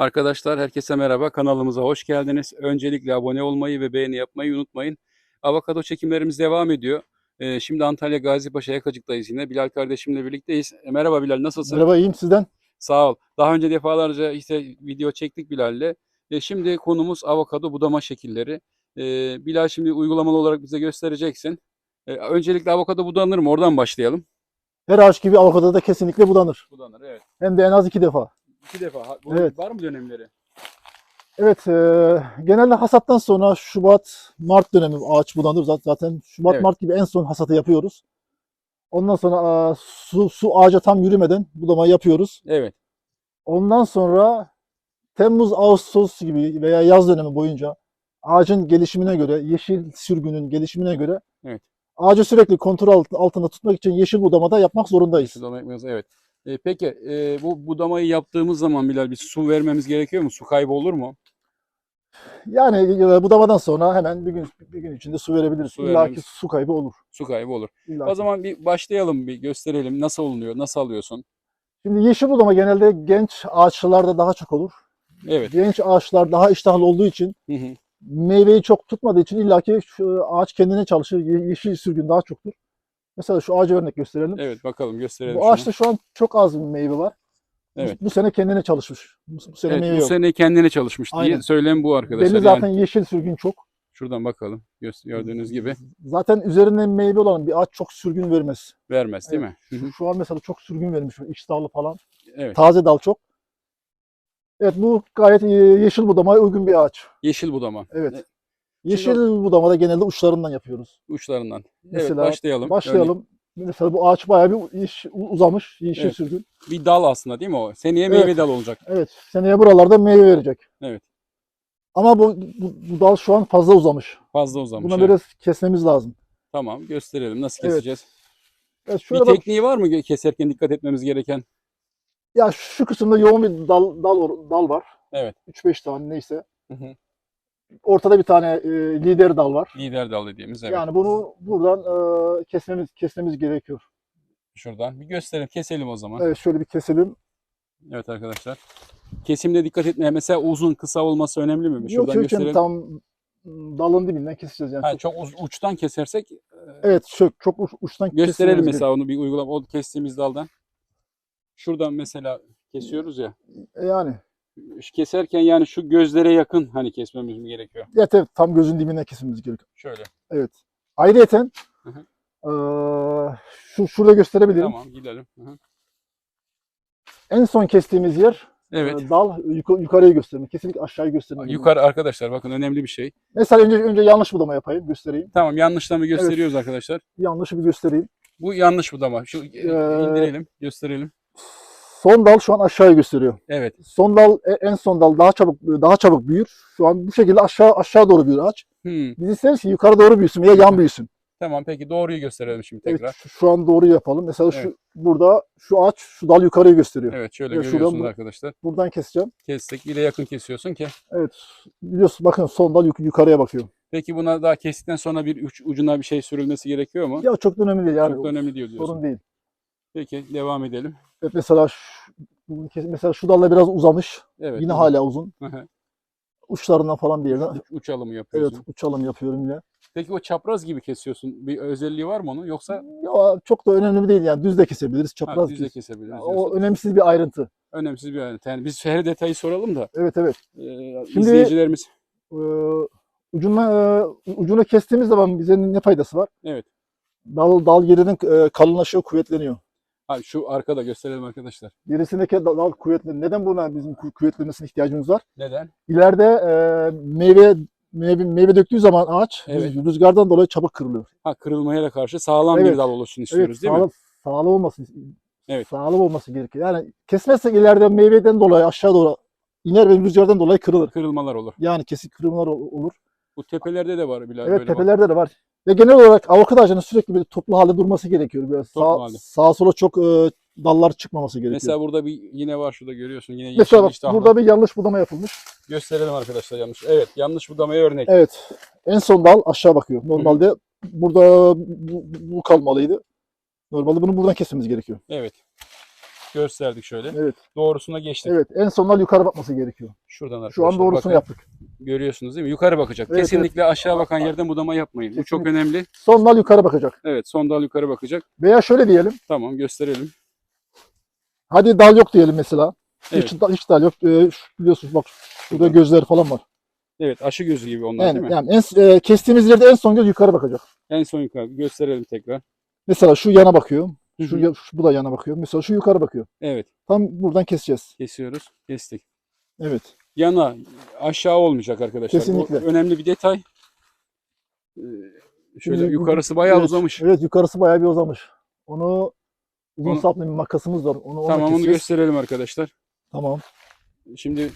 Arkadaşlar herkese merhaba. Kanalımıza hoş geldiniz. Öncelikle abone olmayı ve beğeni yapmayı unutmayın. Avokado çekimlerimiz devam ediyor. Ee, şimdi Antalya Gazipaşa Yakacık'tayız yine. Bilal kardeşimle birlikteyiz. E, merhaba Bilal nasılsın? Merhaba iyiyim sizden. Sağ ol. Daha önce defalarca işte video çektik Bilal'le. E, şimdi konumuz avokado budama şekilleri. E, Bilal şimdi uygulamalı olarak bize göstereceksin. E, öncelikle avokado budanır mı? Oradan başlayalım. Her ağaç gibi avokado da kesinlikle budanır. Budanır evet. Hem de en az iki defa. İki defa. Bunun Evet. Var mı dönemleri? Evet e, genelde hasattan sonra Şubat, Mart dönemi ağaç budanır. Zat- Zaten Şubat, Evet. Mart gibi en son hasatı yapıyoruz. Ondan sonra e, su, su ağaca tam yürümeden budamayı yapıyoruz. Evet. Ondan sonra Temmuz, Ağustos gibi veya yaz dönemi boyunca ağacın gelişimine göre, yeşil sürgünün gelişimine göre Evet. ağacı sürekli kontrol alt- altında tutmak için yeşil budamada yapmak zorundayız. Budama yapmıyoruz, evet. E, peki e, bu budamayı yaptığımız zaman Bilal bir su vermemiz gerekiyor mu? Su kaybı olur mu? Yani e, budamadan sonra hemen bir gün bir gün içinde su verebiliriz. Su İlla ki vermemiz- su kaybı olur. Su kaybı olur. İlla O ki. zaman bir başlayalım bir gösterelim nasıl olunuyor, nasıl alıyorsun? Şimdi yeşil budama genelde genç ağaçlarda daha çok olur. Evet. Genç ağaçlar daha iştahlı olduğu için Hı hı. meyveyi çok tutmadığı için illaki şu ağaç kendine çalışır. Ye- Yeşil sürgün daha çoktur. Mesela şu ağacı örnek gösterelim. Evet bakalım gösterelim bu şunu. ağaçta şu an çok az bir meyve var. Evet. Bu, sene kendine çalışmış. Bu, bu sene Evet, meyve bu yok. sene kendine çalışmış diye Aynen. söylem bu arkadaşlar. Belli Yani zaten yeşil sürgün çok. şuradan bakalım. Gö- Gördüğünüz gibi Zaten üzerinde meyve olan bir ağaç çok sürgün vermez. vermez değil mi? Hı hı. Şu, şu an mesela çok sürgün vermiş. İştahlı falan. Evet. Taze dal çok. Evet bu gayet e, yeşil budamaya uygun bir ağaç. Yeşil budama. Evet. Yeşil budamada genelde uçlarından yapıyoruz. Uçlarından. evet Mesela başlayalım. Başlayalım. Mesela bu ağaç bayağı bir iş, uzamış. Yeşil Evet. sürgün. Örneğin bir dal aslında değil mi o? Seneye Evet. meyve dal olacak. Evet. Seneye buralarda meyve verecek. Evet. Ama bu, bu, bu dal şu an fazla uzamış. Fazla uzamış. Buna evet. biraz kesmemiz lazım. Tamam gösterelim. Nasıl Evet. keseceğiz? Evet, Bir şöyle bak. tekniği var mı keserken dikkat etmemiz gereken? Ya şu kısımda yoğun bir dal dal, dal var. Evet. 3-5 tane neyse. Hı hı. Ortada bir tane e, lider dal var. Lider dal dediğimiz evet. Yani bunu buradan e, kesmemiz kesmemiz gerekiyor. Şuradan bir gösterelim. Keselim o zaman. Evet şöyle bir keselim. Evet arkadaşlar. Kesimde dikkat etmeye. Mesela uzun kısa olması önemli mi? Yok Şuradan yok gösterelim. canım tam m, dalın dibinden keseceğiz yani. Ha, çok, uçtan kesersek e, evet çok çok uç- uçtan gösterelim mesela onu bir uygulama. O kestiğimiz daldan. Şuradan mesela kesiyoruz ya. gerekiyor. Yani Keserken yani şu gözlere yakın hani kesmemiz mi gerekiyor? evet, evet tam gözün dibinden kesmemiz gerekiyor. Şöyle. Evet. Ayrıyeten Hı hı. eee, şu şurada gösterebilirim. Tamam gidelim. Hı hı. En son kestiğimiz yer Evet. dal yuka- yukarıyı gösterme. Kesinlikle aşağıyı gösterme. Yukarı arkadaşlar bakın önemli bir şey. Mesela önce önce yanlış budama yapayım, göstereyim. Tamam yanlışlamı gösteriyoruz arkadaşlar. Yanlışı bir göstereyim. Bu yanlış budama. Şu Ee, indirelim, gösterelim. Son dal şu an aşağıyı gösteriyor. Evet. Son dal e- en son dal daha çabuk daha çabuk büyür. Şu an bu şekilde aşağı aşağı doğru büyür ağaç. Hmm. Biz isteriz ki yukarı doğru büyüsün veya yan büyüsün. Tamam peki doğruyu gösterelim şimdi Evet, tekrar. şu, şu an doğru yapalım. Mesela şu Evet. burada şu ağaç şu dal yukarıyı gösteriyor. Evet şöyle Evet, şuradan görüyorsunuz bu- arkadaşlar. Buradan keseceğim. Kestik. De yakın kesiyorsun ki. Evet. Biliyorsun bakın son dal yuk- yukarıya bakıyor. Peki buna daha kestikten sonra bir uç, ucuna bir şey sürülmesi gerekiyor mu? Ya çok da önemli değil yani. Çok da önemli diyor diyorsun. Sorun değil. Peki devam edelim. Evet mesela şu, mesela şu dalla biraz uzamış. Evet. Yine hı. hala uzun. Hı hı. Uçlarından falan bir yerden. Uç- Uçalımı Evet yapıyorsun. uçalım yapıyorum yine. Peki o çapraz gibi kesiyorsun. Bir özelliği var mı onun yoksa Ya çok da önemli değil yani düz de kesebiliriz. ha, Çapraz düz de kes- kesebiliriz. Ya, O önemsiz bir ayrıntı. Önemsiz bir ayrıntı. Yani biz her detayı soralım da Evet evet. e, Şimdi- izleyicilerimiz Ee, ucuna, e, ucunu kestiğimiz zaman bize ne faydası var? Evet. Dal, dal yerinin e, kalınlaşıyor, kuvvetleniyor. Ha, şu arkada gösterelim arkadaşlar. Gerisindeki dal, kuvvetleniyor. Neden buna bizim kuvvetlenmesine ihtiyacımız var? Neden? İleride e, meyve meyve, meyve döktüğü zaman ağaç Evet. rüz- rüzgardan dolayı çabuk kırılıyor. Ha kırılmaya da karşı sağlam bir Evet. dal oluşsun istiyoruz evet, değil mi? sağlam, sağlam olması Evet. sağlam olması gerekiyor. Yani kesmezsek ileride meyveden dolayı aşağı doğru iner ve rüzgardan dolayı kırılır. Kırılmalar olur. Yani kesik kırılmalar ol- olur. Bu tepelerde de var Bilal Evet böyle bak. tepelerde de var. Ve genel olarak avokado ağacının sürekli bir toplu halde durması gerekiyor. Böyle Toplu sağ, halde. sağa sola çok e, dallar çıkmaması gerekiyor. Mesela, Mesela burada bir yine var şurada görüyorsun yine yeşil bak, iştahlı. burada bir yanlış budama yapılmış. Gösterelim arkadaşlar yanlış. Evet yanlış budamaya örnek. Evet. En son dal aşağı bakıyor. Normalde burada bu, bu kalmalıydı. Normalde bunu buradan kesmemiz gerekiyor. Evet. Gösterdik şöyle. Evet. Doğrusuna geçtik. Evet. En sonunda yukarı bakması gerekiyor. Şuradan arkadaşlar. Şu an doğrusunu bakın. yaptık. Görüyorsunuz değil mi? Yukarı bakacak. Evet, Kesinlikle aşağı bakan yerden budama yapmayın. Bu çok Kesinlikle. önemli. Son dal yukarı bakacak. Evet son dal yukarı bakacak. Veya şöyle diyelim. Tamam gösterelim. Hadi dal yok diyelim mesela. Evet. Hiç, dal- hiç dal yok. Ee, biliyorsunuz bak şurada gözler falan var. Evet aşı gözü gibi onlar değil Yani, mi? yani en, e, kestiğimiz yerde en son göz yukarı bakacak. En son yukarı gösterelim tekrar. Mesela şu yana bakıyor. Şu, ya- şu- bu da yana bakıyor. Mesela şu yukarı bakıyor. Evet Tam buradan keseceğiz. kesiyoruz. Kestik. Evet. Yana aşağı olmayacak arkadaşlar. Kesinlikle. Bu önemli bir detay. Ee, Şöyle Şimdi bu- yukarısı bayağı evet, uzamış. Evet yukarısı bayağı bir uzamış. Onu uzun Onu- saplı bir makasımız var. Onu, onu Tamam onu keseceğiz. gösterelim arkadaşlar. Tamam. Şimdi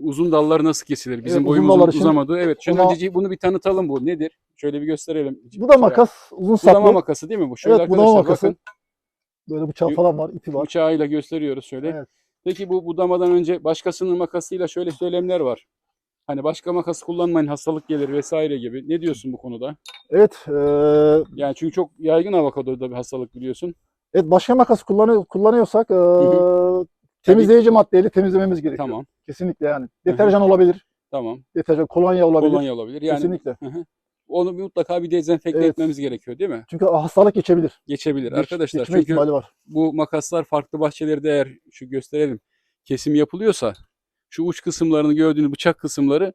uzun dallar nasıl kesilir? Bizim Evet, uzun boyumuzun dallar için uzamadığı. Evet. Şöyle ona- önce bunu bir tanıtalım bu. Nedir? Şöyle bir gösterelim. Bu da makas. Uzun saplı. Budama makası değil mi bu? Şöyle Evet, budama arkadaşlar makası. bakın. Böyle bıçağı Yu- falan var. ipi var. Bıçağıyla gösteriyoruz şöyle. Evet. Peki bu budamadan önce başkasının makasıyla şöyle söylemler var. Hani başka makas kullanmayın hastalık gelir vesaire gibi. Ne diyorsun bu konuda? Evet. eee, Yani çünkü çok yaygın avokadoda bir hastalık biliyorsun. evet başka makas kullanıyor, kullanıyorsak eee, temizleyici maddeyle temizlememiz gerekiyor. Tamam. Kesinlikle yani. Deterjan olabilir. Tamam. Deterjan, kolonya olabilir. Kolonya olabilir. Yani Kesinlikle. onu bir mutlaka bir dezenfekte Evet. etmemiz gerekiyor değil mi? Çünkü hastalık geçebilir. Geçebilir. Geç- Arkadaşlar çünkü var. bu makaslar farklı bahçelerde eğer şu gösterelim kesim yapılıyorsa şu uç kısımlarını gördüğünüz bıçak kısımları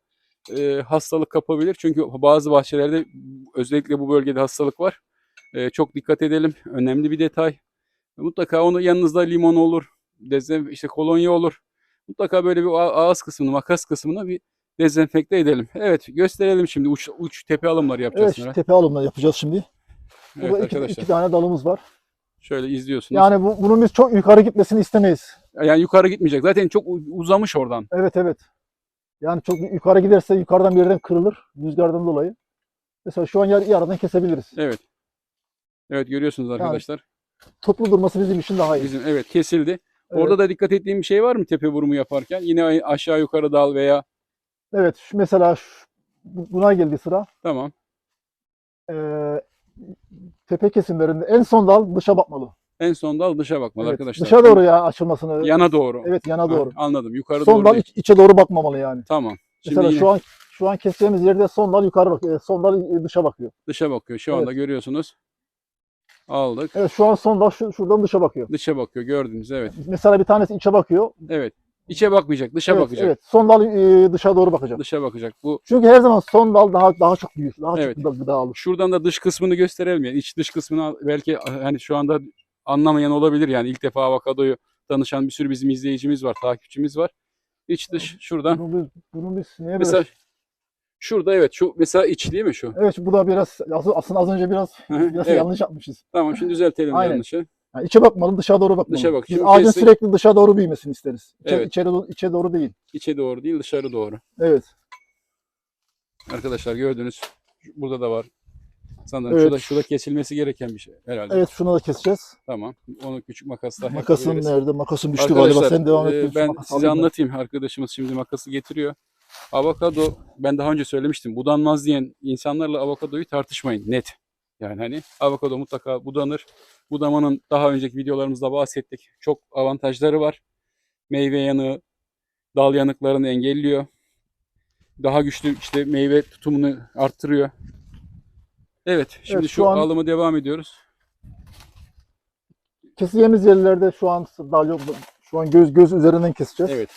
e, hastalık kapabilir. Çünkü bazı bahçelerde özellikle bu bölgede hastalık var. E, çok dikkat edelim. Önemli bir detay. Mutlaka onu yanınızda limon olur, dezen işte kolonya olur. Mutlaka böyle bir ağız kısmını, makas kısmını bir dezenfekte edelim. Evet, gösterelim şimdi uç, uç tepe alımları yapacağız Evet sonra. tepe alımını yapacağız şimdi. Evet Burada iki, arkadaşlar. iki tane dalımız var. Şöyle izliyorsunuz. Yani bu, bunun biz çok yukarı gitmesini istemeyiz. Yani yukarı gitmeyecek. Zaten çok uzamış oradan. Evet evet. Yani çok yukarı giderse yukarıdan bir yerden kırılır rüzgardan dolayı. Mesela şu an yar, yarıdan kesebiliriz. Evet. Evet görüyorsunuz arkadaşlar. Toplu durması bizim için daha iyi. Bizim evet kesildi. Evet, Orada da dikkat ettiğim bir şey var mı tepe vurumu yaparken? Yine aşağı yukarı dal veya evet şu mesela şu- bu- buna geldi sıra. tamam. Ee, tepe kesimlerinde en son dal dışa bakmalı. En son dal dışa bakmalı Evet, arkadaşlar. Dışa doğru ya açılmasını. Yana doğru. Evet yana Ha, doğru. anladım. Yukarı son doğru dal değil. iç- içe doğru bakmamalı yani. Tamam. Şimdi Mesela yine şu an şu an keseceğimiz yerde son dal yukarı bakıyor. Son dal dışa bakıyor. dışa bakıyor. Şu Evet. anda görüyorsunuz. Aldık. Evet şu an son dal şu, şuradan dışa bakıyor. Dışa bakıyor. Gördünüz evet. Mesela bir tanesi içe bakıyor. Evet. İçe bakmayacak. Dışa evet, bakacak. Evet. Son dal e, dışa doğru bakacak. Dışa bakacak. Bu Çünkü her zaman son dal daha daha çok büyür. Daha Evet. çok gıda, alır. şuradan da dış kısmını gösterelim yani. İç dış kısmını belki hani şu anda anlamayan olabilir yani ilk defa avokadoyu tanışan bir sürü bizim izleyicimiz var, takipçimiz var. İç dış şuradan. Bunu biz, bunu biz böyle? Mesela şurada evet şu mesela iç değil mi şu? Evet bu da biraz aslında az önce biraz biraz evet. yanlış yapmışız. Tamam şimdi düzeltelim Aynen. yanlışı. Yani içe bakmalı, dışa doğru bakmalı. Dışa bak. Biz ağacın kestik. sürekli dışa doğru büyümesini isteriz. İçe, Evet. içeri içe doğru değil. İçe doğru değil dışarı doğru. Evet. Arkadaşlar gördünüz. Burada da var. Sanırım Evet. şurada, şurada kesilmesi gereken bir şey herhalde. Evet şunu da keseceğiz. Tamam. Onu küçük makasla Makasın nerede? Makasın düştü Arkadaşlar, galiba. Sen devam e, et. ben Makas size ben. anlatayım. Arkadaşımız şimdi makası getiriyor. Avokado ben daha önce söylemiştim. Budanmaz diyen insanlarla avokadoyu tartışmayın. Net. Yani hani avokado mutlaka budanır. Budamanın daha önceki videolarımızda bahsettik. Çok avantajları var. Meyve yanığı, dal yanıklarını engelliyor. Daha güçlü işte meyve tutumunu arttırıyor. Evet, şimdi Evet, şu, şu an- alımı devam ediyoruz. Keseceğimiz yerlerde şu an dal yok. Şu an göz göz üzerinden keseceğiz. Evet,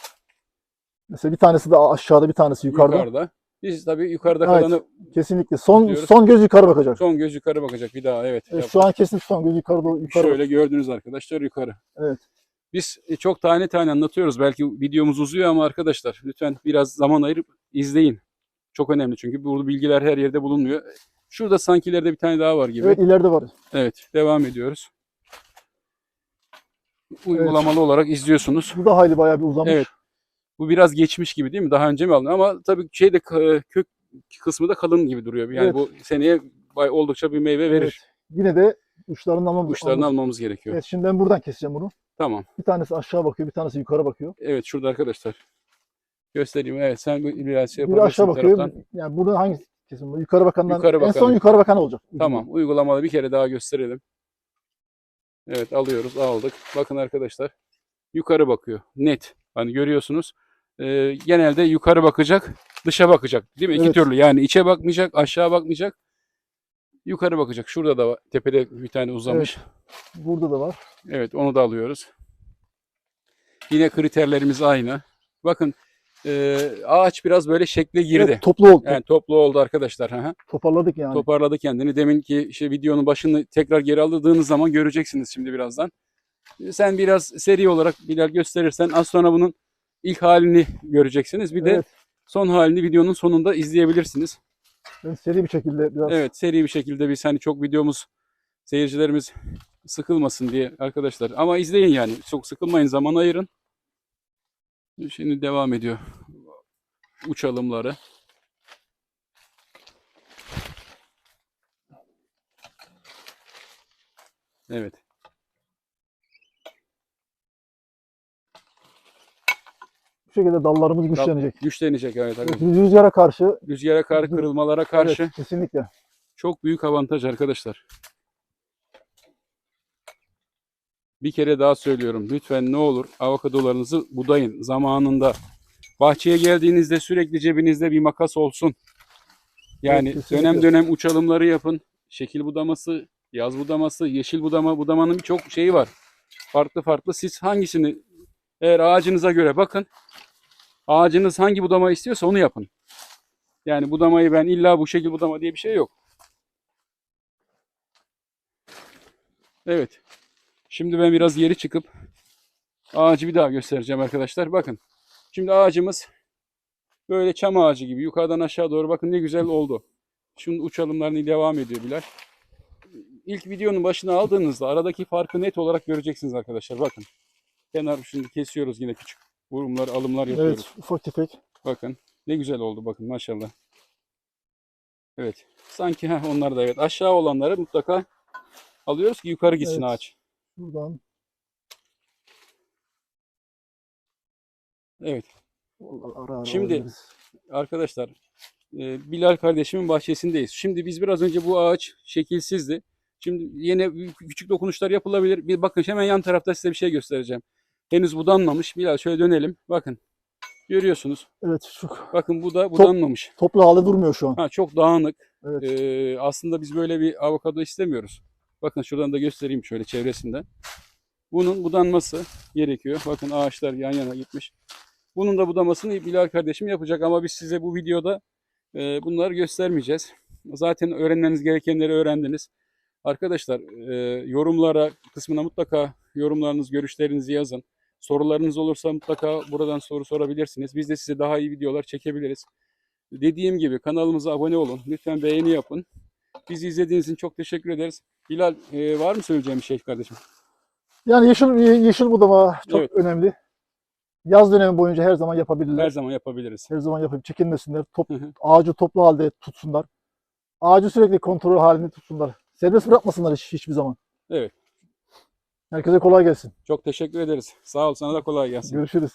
Mesela bir tanesi de aşağıda, bir tanesi yukarıda. yukarıda. Biz tabii yukarıda Evet. kalanı Kesinlikle. Son Diyoruz. son göz yukarı bakacak. son göz yukarı bakacak bir daha. Evet. Evet, şu an kesin son göz yukarı doğru yukarı. Şöyle gördünüz arkadaşlar yukarı. Evet. Biz e, çok tane tane anlatıyoruz. Belki videomuz uzuyor ama arkadaşlar lütfen biraz zaman ayırıp izleyin. Çok önemli çünkü bu bilgiler her yerde bulunmuyor. Şurada sankilerde bir tane daha var gibi. Evet ileride var. Evet, devam ediyoruz. Uygulamalı olarak izliyorsunuz. Bu da hayli bayağı bir uzamış. Evet. Bu biraz geçmiş gibi değil mi? Daha önce mi aldın? Ama tabii şey de ka- kök kısmı da kalın gibi duruyor. Yani Evet. bu seneye oldukça bir meyve verir. Evet. Yine de uçlarından almamız. Uçlarını almamız gerekiyor. Evet şimdi ben buradan keseceğim bunu. Tamam. Bir tanesi aşağı bakıyor, bir tanesi yukarı bakıyor. Evet şurada arkadaşlar. Göstereyim. Evet sen biraz şey Biri yapabilirsin aşağı bakıyor. taraftan. Yani burada hangi kesim? bu? Yukarı bakandan Yukarı en son bakan. yukarı bakan olacak. Tamam. Uygulamalı bir kere daha gösterelim. Evet alıyoruz aldık. Bakın arkadaşlar yukarı bakıyor. Net. Hani görüyorsunuz. Ee, genelde yukarı bakacak dışa bakacak. Değil mi? İki Evet. türlü. Yani içe bakmayacak aşağı bakmayacak. Yukarı bakacak. Şurada da var. Tepede bir tane uzamış. Burada da var. Evet onu da alıyoruz. Yine kriterlerimiz aynı. Bakın e, ağaç biraz böyle şekle girdi. Evet, toplu oldu. Yani toplu oldu arkadaşlar. Hı. Toparladık yani. Toparladı kendini. Deminki işte videonun başını tekrar geri aldığınız zaman göreceksiniz şimdi birazdan. Sen biraz seri olarak Bilal gösterirsen az sonra bunun ilk halini göreceksiniz. Bir de Evet. son halini videonun sonunda izleyebilirsiniz. Ben seri bir şekilde biraz Evet seri bir şekilde biz hani çok videomuz seyircilerimiz sıkılmasın diye arkadaşlar. Ama izleyin yani. Çok sıkılmayın zaman ayırın. Şimdi devam ediyor uçalımları. Evet. Bu şekilde dallarımız güçlenecek. Güçlenecek evet. Arkadaşlar. rüzgara karşı Rüzgara kar kırılmalara karşı evet, kesinlikle. çok büyük avantaj arkadaşlar. Bir kere daha söylüyorum. Lütfen ne olur avokadolarınızı budayın zamanında. Bahçeye geldiğinizde sürekli cebinizde bir makas olsun. Yani Evet, kesinlikle. dönem dönem uçalımları yapın. Şekil budaması, yaz budaması, yeşil budama, budamanın birçok şeyi var. Farklı farklı. Siz hangisini eğer ağacınıza göre bakın. Ağacınız hangi budama istiyorsa onu yapın. Yani budamayı ben illa bu şekil budama diye bir şey yok. Evet. Şimdi ben biraz geri çıkıp ağacı bir daha göstereceğim arkadaşlar. Bakın. Şimdi ağacımız böyle çam ağacı gibi yukarıdan aşağı doğru bakın ne güzel oldu. Şunun uçalımlarını devam ediyor Bilal. İlk videonun başına aldığınızda aradaki farkı net olarak göreceksiniz arkadaşlar. Bakın. Kenar şimdi kesiyoruz yine küçük vurumlar, alımlar yapıyoruz. Evet, ufak tefek. Bakın ne güzel oldu bakın maşallah. Evet. Sanki ha onlar da evet. Aşağı olanları mutlaka alıyoruz ki yukarı gitsin Evet. ağaç. Buradan Evet. ara ara Şimdi- alabiliriz. Arkadaşlar e, Bilal kardeşimin bahçesindeyiz. Şimdi biz biraz önce bu ağaç şekilsizdi. Şimdi yine küçük dokunuşlar yapılabilir. Bir bakın hemen yan tarafta size bir şey göstereceğim. Henüz budanmamış. Bilal şöyle dönelim. Bakın. Görüyorsunuz. Evet, şu Bakın bu da budanmamış. toplu halde durmuyor şu an. Ha, çok dağınık. Evet. Ee, aslında biz böyle bir avokado istemiyoruz. Bakın şuradan da göstereyim şöyle çevresinden. Bunun budanması gerekiyor. Bakın ağaçlar yan yana gitmiş. Bunun da budamasını Bilal kardeşim yapacak ama biz size bu videoda e, bunları göstermeyeceğiz. Zaten öğrenmeniz gerekenleri öğrendiniz. Arkadaşlar e, yorumlara kısmına mutlaka yorumlarınız, görüşlerinizi yazın. Sorularınız olursa mutlaka buradan soru sorabilirsiniz. Biz de size daha iyi videolar çekebiliriz. Dediğim gibi kanalımıza abone olun. Lütfen beğeni yapın. Bizi izlediğiniz için çok teşekkür ederiz. Bilal e, var mı söyleyeceğim bir şey kardeşim? Yani yeşil yeşil budama çok Evet. önemli. Yaz dönemi boyunca her zaman yapabilirler. Her zaman yapabiliriz. Her zaman yapıp çekinmesinler. Top, Hı hı. ağacı toplu halde tutsunlar. Ağacı sürekli kontrol halinde tutsunlar. Serbest bırakmasınlar hiç, hiçbir zaman. Evet. Herkese kolay gelsin. Çok teşekkür ederiz. Sağ ol. Sana da kolay gelsin. Görüşürüz.